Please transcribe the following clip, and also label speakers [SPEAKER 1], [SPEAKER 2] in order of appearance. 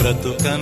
[SPEAKER 1] బ్రతుకన్